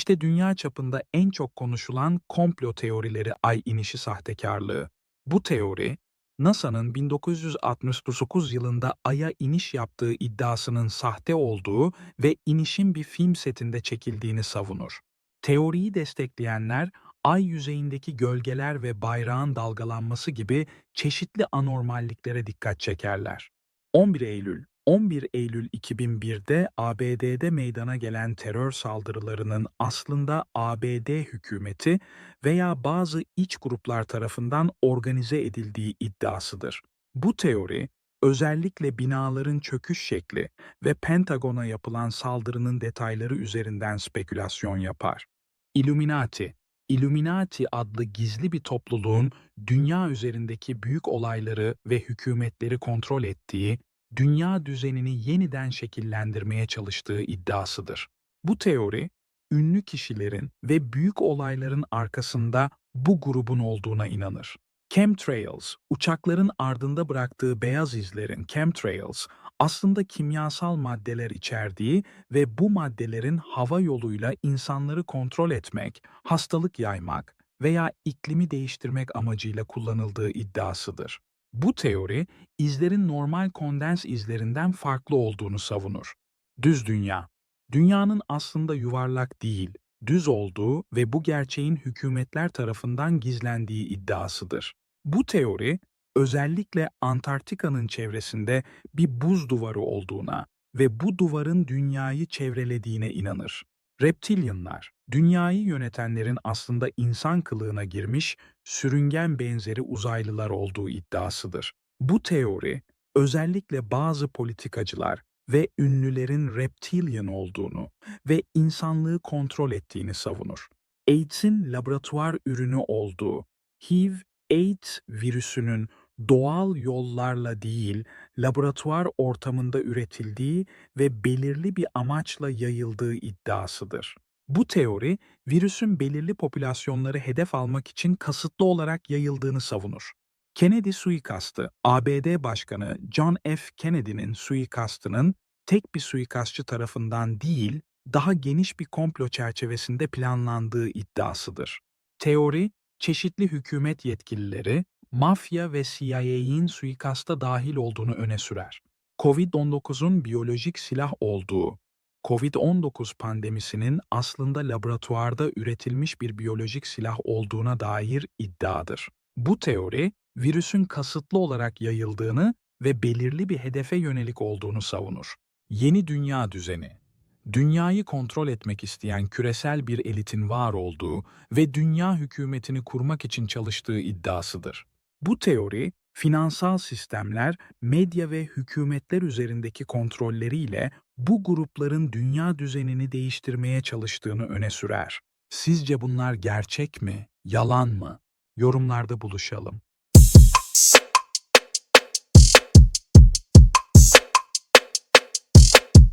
İşte dünya çapında en çok konuşulan komplo teorileri ay inişi sahtekarlığı. Bu teori, NASA'nın 1969 yılında Ay'a iniş yaptığı iddiasının sahte olduğu ve inişin bir film setinde çekildiğini savunur. Teoriyi destekleyenler, Ay yüzeyindeki gölgeler ve bayrağın dalgalanması gibi çeşitli anormalliklere dikkat çekerler. 11 Eylül 11 Eylül 2001'de ABD'de meydana gelen terör saldırılarının aslında ABD hükümeti veya bazı iç gruplar tarafından organize edildiği iddiasıdır. Bu teori, özellikle binaların çöküş şekli ve Pentagon'a yapılan saldırının detayları üzerinden spekülasyon yapar. Illuminati Illuminati adlı gizli bir topluluğun dünya üzerindeki büyük olayları ve hükümetleri kontrol ettiği, dünya düzenini yeniden şekillendirmeye çalıştığı iddiasıdır. Bu teori, ünlü kişilerin ve büyük olayların arkasında bu grubun olduğuna inanır. Chemtrails, uçakların ardında bıraktığı beyaz izlerin chemtrails, aslında kimyasal maddeler içerdiği ve bu maddelerin hava yoluyla insanları kontrol etmek, hastalık yaymak veya iklimi değiştirmek amacıyla kullanıldığı iddiasıdır. Bu teori, izlerin normal kondens izlerinden farklı olduğunu savunur. Düz dünya, dünyanın aslında yuvarlak değil, düz olduğu ve bu gerçeğin hükümetler tarafından gizlendiği iddiasıdır. Bu teori, özellikle Antarktika'nın çevresinde bir buz duvarı olduğuna ve bu duvarın dünyayı çevrelediğine inanır. Reptilyanlar, dünyayı yönetenlerin aslında insan kılığına girmiş, sürüngen benzeri uzaylılar olduğu iddiasıdır. Bu teori, özellikle bazı politikacılar ve ünlülerin reptilyan olduğunu ve insanlığı kontrol ettiğini savunur. AIDS'in laboratuvar ürünü olduğu, HIV, AIDS virüsünün doğal yollarla değil, laboratuvar ortamında üretildiği ve belirli bir amaçla yayıldığı iddiasıdır. Bu teori, virüsün belirli popülasyonları hedef almak için kasıtlı olarak yayıldığını savunur. Kennedy suikastı, ABD Başkanı John F. Kennedy'nin suikastının tek bir suikastçı tarafından değil, daha geniş bir komplo çerçevesinde planlandığı iddiasıdır. Teori, çeşitli hükümet yetkilileri, mafya ve CIA'in suikasta dahil olduğunu öne sürer. Covid-19'un biyolojik silah olduğu, Covid-19 pandemisinin aslında laboratuvarda üretilmiş bir biyolojik silah olduğuna dair iddiadır. Bu teori, virüsün kasıtlı olarak yayıldığını ve belirli bir hedefe yönelik olduğunu savunur. Yeni dünya düzeni dünyayı kontrol etmek isteyen küresel bir elitin var olduğu ve dünya hükümetini kurmak için çalıştığı iddiasıdır. Bu teori, finansal sistemler, medya ve hükümetler üzerindeki kontrolleriyle bu grupların dünya düzenini değiştirmeye çalıştığını öne sürer. Sizce bunlar gerçek mi, yalan mı? Yorumlarda buluşalım.